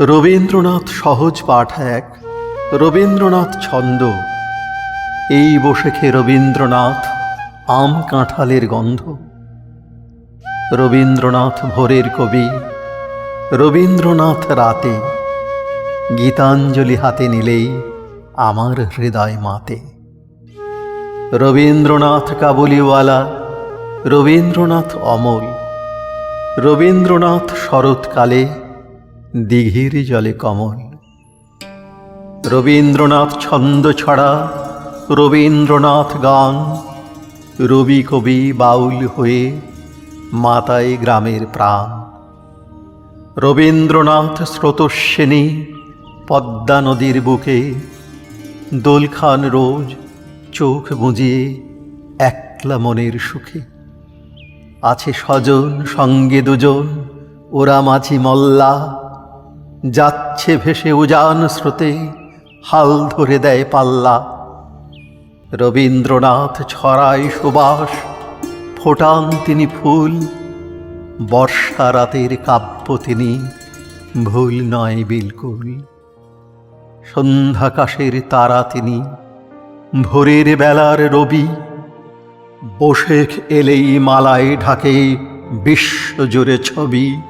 রবীন্দ্রনাথ সহজ পাঠ এক, রবীন্দ্রনাথ ছন্দ। এই বসে খে রবীন্দ্রনাথ, আম কাঁঠালের গন্ধ। রবীন্দ্রনাথ ভোরের কবি, রবীন্দ্রনাথ রাতে। গীতাঞ্জলি হাতে নিলেই আমার হৃদয় মাতে। রবীন্দ্রনাথ কাবুলিওয়ালা, রবীন্দ্রনাথ অমল। রবীন্দ্রনাথ শরৎকালে দিঘির জলে কমল। রবীন্দ্রনাথ ছন্দ ছড়া, রবীন্দ্রনাথ গান। রবি কবি বাউল হয়ে মাতায় গ্রামের প্রাণ। রবীন্দ্রনাথ স্রোতস্বিনী পদ্মা নদীর বুকে, দোলখান রোজ চোখ বুজিয়ে একলা মনের সুখে। আছে স্বজন, সঙ্গে দুজন, ওরা মাছি মল্লা যাচ্ছে ভেসে উজান স্রোতে, হাল ধরে দেয় পাল্লা। রবীন্দ্রনাথ ছড়ায় সুবাস, ফোটান তিনি ফুল। বর্ষা রাতের কাব্য তিনি, ভুল নয় বিলকুল। সন্ধ্যাকাশের তারা তিনি, ভোরের বেলার রবি। বসে এলেই মালায় ঢাকে বিশ্বজুড়ে ছবি।